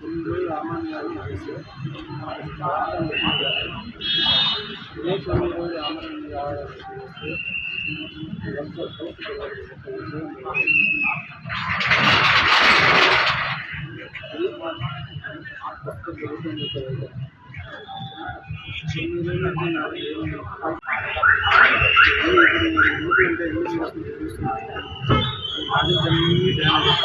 కొన్ని రోజులు ఆమాన్యాలు చేస్తే రాష్ట్రం పెట్టించారు ఇదే కొన్ని రోజులు ఆమాన్యాలు చేస్తే ఇదంతా పూర్తి ఒక విషయం ఇది కొత్త ప్రభుత్వం యొక్క వైఖరి. కొన్ని రోజుల నుంచి నాకు ఏమి ఇది ఇప్పుడు మరి ఊరు అంటే ఊరు చేసుకుంటూ చూస్తున్నాను ఆడియన్స్ అన్నీ డ్యామేజ్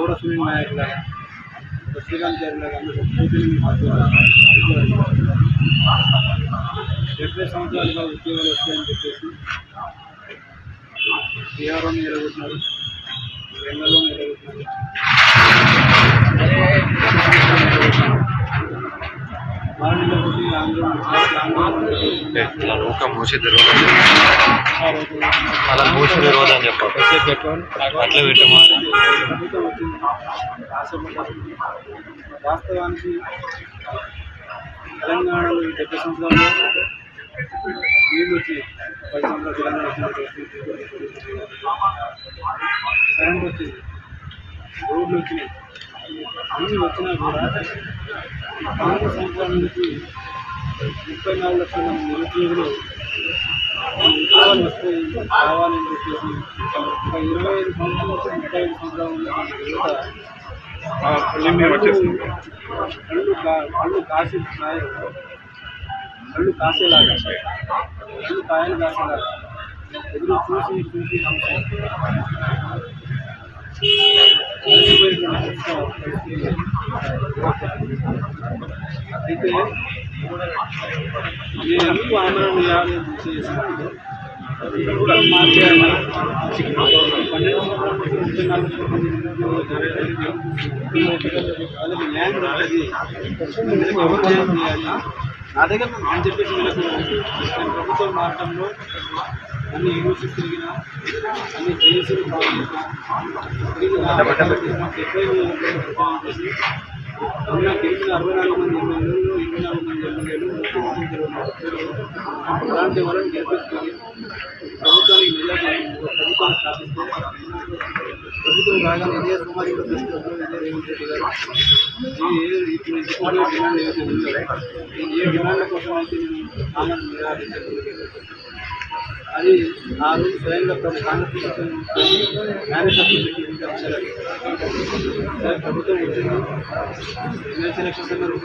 గోడ సునీల్ నాయక్ లాగా శ్రీకాంత్ గారి లాగా అందరూ డెబ్బై సంవత్సరాలుగా ఉద్యోగాలు వస్తాయని చెప్పేసి బీహార్లో నిలబడుతున్నారు బెంగాల్లో నిలబడుతున్నారు మరణంలో నూక అలా మూసి రోజు అని చెప్పాలి అట్లా పెట్టమా? వాస్తవానికి తెలంగాణలో డెబ్బై నీళ్ళు వచ్చి పది సంవత్సరాలు తెలంగాణ కరెంట్ వచ్చింది రోడ్లు వచ్చినాయి. అన్నీ వచ్చినా కూడా నాలుగు సంవత్సరాల నుంచి ముప్పై నాలుగు లక్షల మంది నిరుద్యోగులు ఉద్యోగాలు వస్తాయి కావాలని చెప్పేసి ఒక ఇరవై ఐదు సంవత్సరాల నుంచి ముప్పై ఐదు సంవత్సరాల కళ్ళు కళ్ళు కాసి కళ్ళు కాసేలాగా. కళ్ళు కాయలు కాసేలాగా. ఎదురు చూసి చూసి చూసి అలసిపోయిన పరిస్థితి. అయితే నేను ఎందుకు ఆందోళన చేయాలి చేసి కూడా మార్చేయాలి పన్నెండు సంవత్సరాల అయితే ముప్పై నాలుగు సంవత్సరాలు చేసినప్పుడు న్యాయం ఉంటుంది ఎవరు చేయాలి నా దగ్గర నేను చెప్పేసి నేను ప్రభుత్వం మార్గంలో అన్ని యూనివర్సిటీ తిరిగిన అన్ని జేసీలు అందులో గెలిచిన అరవై నాలుగు మంది ఎమ్మెల్యేలు ఇరవై నాలుగు మంది ఎమ్మెల్యేలు ముఖ్యమంత్రి అలాంటి వాళ్ళని గెలిపించుకొని ప్రభుత్వానికి నిలబడి ప్రభుత్వాన్ని స్థాపిస్తే. ప్రభుత్వం రాగానే ఇదే కుమారి కూడా రేవంత్ రెడ్డి గారు. ఇప్పుడు డిమాండ్ ఏవైతే ఉందో ఏ డిమాండ్ల కోసం అయితే నేను ఆమెను నిరాకరించలేదు అది ఆ రోజు స్వయంగా ప్రభు- ప్రభుత్వం మేనిఫెస్టో పెట్టి ప్రభుత్వం వచ్చింది. ఎమ్మెల్సీ ఎలక్షన్స్ అన్నారు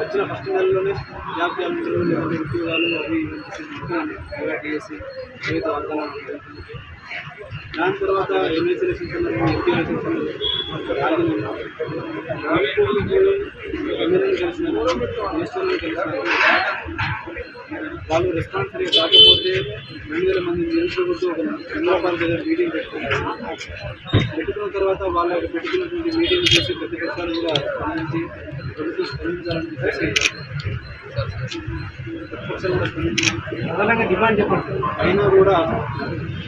వచ్చిన ఫస్ట్ నెలలోనే యాభై నెలలో లేకపోతే ఉద్యోగాలు అవి చేసి ఏదో వాగ్దానాలు దాని తర్వాత ఎమ్మెల్సీ ఎలక్షన్స్ అన్నారు ఎంపీ ఎలక్షన్స్ కలిసినారు కలిసినారు వాళ్ళు రెస్పాన్స్ సరిగా కాకపోతే రెండు వేల మంది నిరుద్యోగులతో ఒక చంద్రబాబు దగ్గర మీటింగ్ పెట్టుకున్నారు. పెట్టుకున్న తర్వాత వాళ్ళ పెట్టుకున్నటువంటి మీటింగ్ చేసి ప్రతిపక్షాలు కూడా స్పందించి ప్రభుత్వం స్పందించాలని చెప్పేసి ప్రధానంగా డిమాండ్ చెప్పండి. అయినా కూడా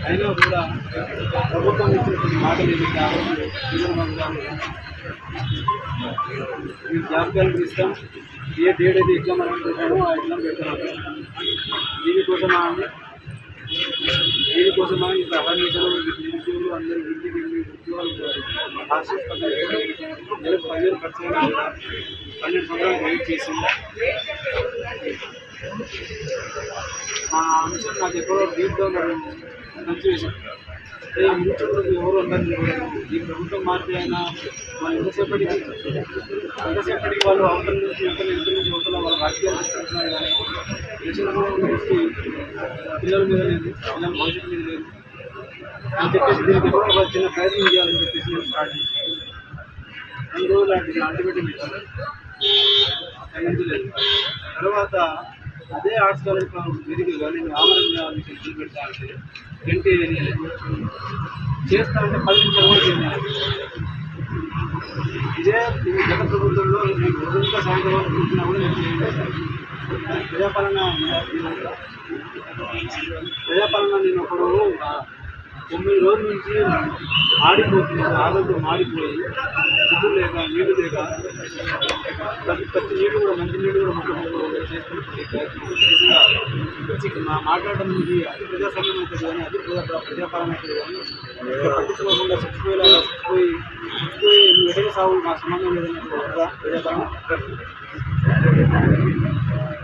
అయినా కూడా ప్రభుత్వం ఇచ్చినటువంటి మాటలు ఏదైతే ఆ జాబితాలు ఇస్తాం ఏ డేట్ అయితే ఎగ్జామ్ అనుకుంటున్నామో ఆ ఎగ్జామ్ పెడతాం దీనికోసం అండి దీనికోసమా ఇంత అహర్నిశలు నిరుద్యోగులు అందరూ ఇంటికి వెళ్ళి ఉద్యోగాలు ఆశిస్తున్నారు నెలకు పదివేలు ఖర్చు పన్నెండు సంవత్సరాలు వెయిట్ చేసి ఆ అంశం నాకు ఎక్కడో డీప్గా మంచి విషయం. ఈ నిరుద్యోగులకు ఎవరు ఉండరు ఈ ప్రభుత్వం మార్పు అయినా వాళ్ళు ఎంతసేపటికి ఎంతసేపటికి వాళ్ళు అవతల నుంచి ఇవతల ఇవతల నుంచి అవతల వాళ్ళ రాజకీయాలు చేస్తున్నారు కానీ దేశంలో దృష్టి పిల్లల మీద లేదు పిల్లల భవిష్యత్తు మీద లేదు. అని చెప్పేసి దీనికి ఎవరు ఒక చిన్న ప్రయత్నం చేయాలని చెప్పేసి నేను స్టార్ట్ చేశాను. రెండు రోజులు అంటే అల్టిమేటం ఇచ్చాను. తగ్గించలేదు తర్వాత అదే ఆర్ట్స్ కాలేజ్ వేదికగా కానీ ఆమరణ చేయాలని చెప్పి పెడతా అంటే వెంటనే చేస్తా అంటే పది నిమిషాలు కూడా ఇదే ఈ గత ప్రభుత్వంలో నేను రోజంతా సాయంత్రం వరకు కూర్చున్నా కూడా నేను చేయలేదు. ప్రజాపాలన ప్రజాపాలన నేను ఒకడు తొమ్మిది రోజుల నుంచి ఆడిపోతున్నాను ఆరోగ్యం మాడిపోయి ఫుడ్ లేక నీళ్ళు లేక ప్రతి ప్రతి నీళ్ళు కూడా మంచి నీళ్ళు కూడా ముఖ్య చేస్తున్నట్టు వచ్చి మా మాట్లాడడం ఇది అది ప్రజాస్వామ్యం అవుతుంది కానీ అది ప్రజా ప్రజాపాలన అవుతుంది కానీ ఇక్కడ పట్టించుకోకుండా చచ్చిపోయేలా చచ్చిపోయి చచ్చిపోయి నువ్వు ఎక్కడ సాగు మా సంబంధం లేదని కదా ప్రజాపాలన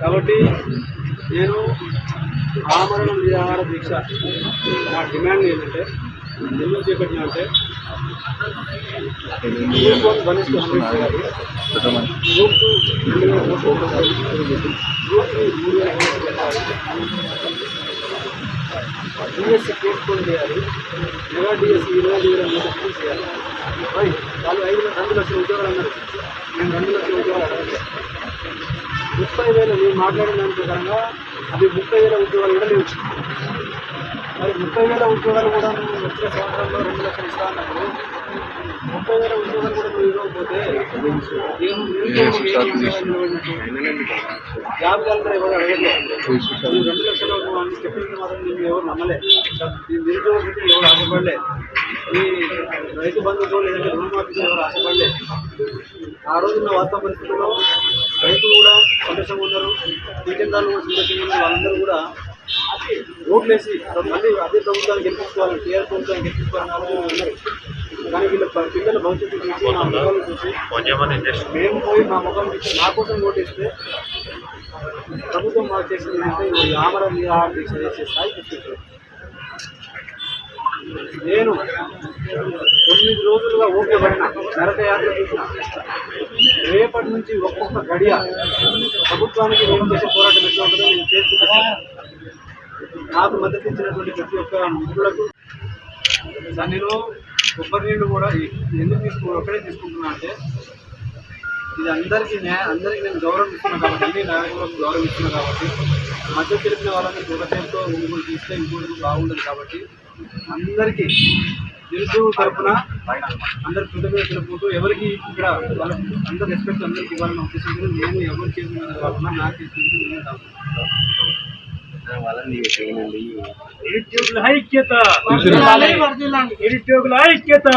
కాబట్టి నేను ఆమరణ నిరాహార దీక్ష. నా డిమాండ్ ఏంటంటే ఎందుకు చేపట్టిన అంటే group one one is group two రెండు వేల గ్రూప్ త్రీ మూడు వేల డిఎస్సి కేసుకొని చేయాలి. మెగా డిఎస్సి ఇరవై ఐదు వేల మూడు లక్షలు చేయాలి. వాళ్ళు ఐదు రెండు లక్షల ఉద్యోగాలు అన్నారు. నేను రెండు లక్షల ఉద్యోగాలు అడగలేదు. ముప్పై వేలు మీరు మాట్లాడిన దాని ప్రకారంగా అది ముప్పై వేల ఉద్యోగాలు కూడా లేవు. మరి ముప్పై వేల ఉద్యోగాలు కూడా వచ్చిన సంవత్సరంలో రెండు లక్షలు ఇస్తా అన్నప్పుడు ముప్పై వేల ఉద్యోగాలు కూడా నువ్వు ఇవ్వకపోతే? జాబ్ కలెక్టర్ ఎవరు అడగలేదు నువ్వు రెండు లక్షలు అన్ని చెప్పింది మాత్రం నేను ఎవరు నమ్మలే. నిరుద్యోగ ఎవరు ఆశపడలే. ఈ రైతు బంధుతో లేదంటే రుణమాఫీతో ఎవరు ఆశపడలే. ఆ రోజున్న వాస్తవ పరిస్థితుల్లో రైతులు కూడా సంతోషంగా ఉన్నారు టీచర్లు కూడా సంతోషంగా ఉన్నారు వాళ్ళందరూ కూడా ఓట్లేసి మళ్ళీ అదే ప్రభుత్వాన్ని గెలిపించుకోవాలి టీఆర్ ప్రభుత్వాన్ని గెలిపించుకోవాలని ఆలోచన ఉన్నారు. కానీ వీళ్ళ ప- పిల్లల భవిష్యత్తు చూసి మా చూసి కొంచెమని ఇంట్రెస్ట్ మేము పోయి మా ముఖం చూసి మా కోసం ఓటేస్తే ప్రభుత్వం మాకు చేసింది ఏంటంటే ఈ ఆమర నిరాహార దీక్ష చేసే స్థాయి నేను తొమ్మిది రోజులుగా ఓకే పడిన నరక యాత్ర చూసిన రేపటి నుంచి ఒక్కొక్క గడియ ప్రభుత్వానికి నేను చేసే పోరాటం ఎట్లా ఉంటుందో నేను చేసి చూపిస్తాను. నాకు మద్దతు ఇచ్చినటువంటి ప్రతి ఒక్క మిత్రులకు నేను కొబ్బరి నీళ్ళు కూడా ఎందుకు తీసుకు ఒక్కడే తీసుకుంటున్నా అంటే ఇది అందరికీ న్యాయ అందరికీ నేను గౌరవం ఇస్తున్నాను కాబట్టి అన్ని నాయకులకు గౌరవం కాబట్టి మధ్య తెలిపిన వాళ్ళని ఒకటేతో ఇంకోటి తీస్తే ఇంకోటి బాగుండదు కాబట్టి అందరికీ నిరుద్యోగ తరపున అందరి కృతజ్ఞత తెలుపుతూ ఎవరికి ఇక్కడ వాళ్ళకి అందరు రెస్పెక్ట్ అందరికి ఇవ్వాలని ఉద్దేశంతో నేను ఎవరు చేసిన కాకుండా నాకు తెలిసింది నేను నిరుద్యోగుల ఐక్యత నిరుద్యోగుల ఐక్యత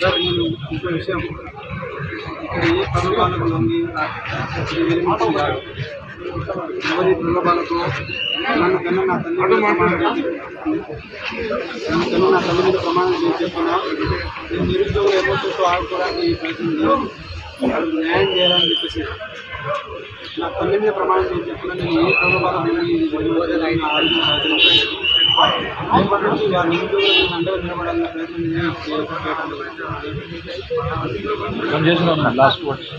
సార్ నేను ఇంకో విషయం ఇక్కడ ఏ ప్రలోభాలకు లొంగి ఇది విరమించి కాదు. ఎవరి ప్రలోభాలకు నన్ను కన్నా నా తల్లి మీద ప్రమాణం చేసి నన్ను కన్నా నా తల్లి మీద ప్రమాణం చేసి చెప్తున్నా నేను నిరుద్యోగుల ఎమోషన్తో ఆడుకోవడానికి ఈ ప్రయత్నం చేయను. వాళ్ళకి న్యాయం చేయాలని చెప్పేసి నా తల్లి మీద ప్రమాణం చేసి చెప్తున్నా నేను ఏ ప్రలోభాలకు లొంగి ఈ చేసిన లాస్ట్ వర్డ్స్.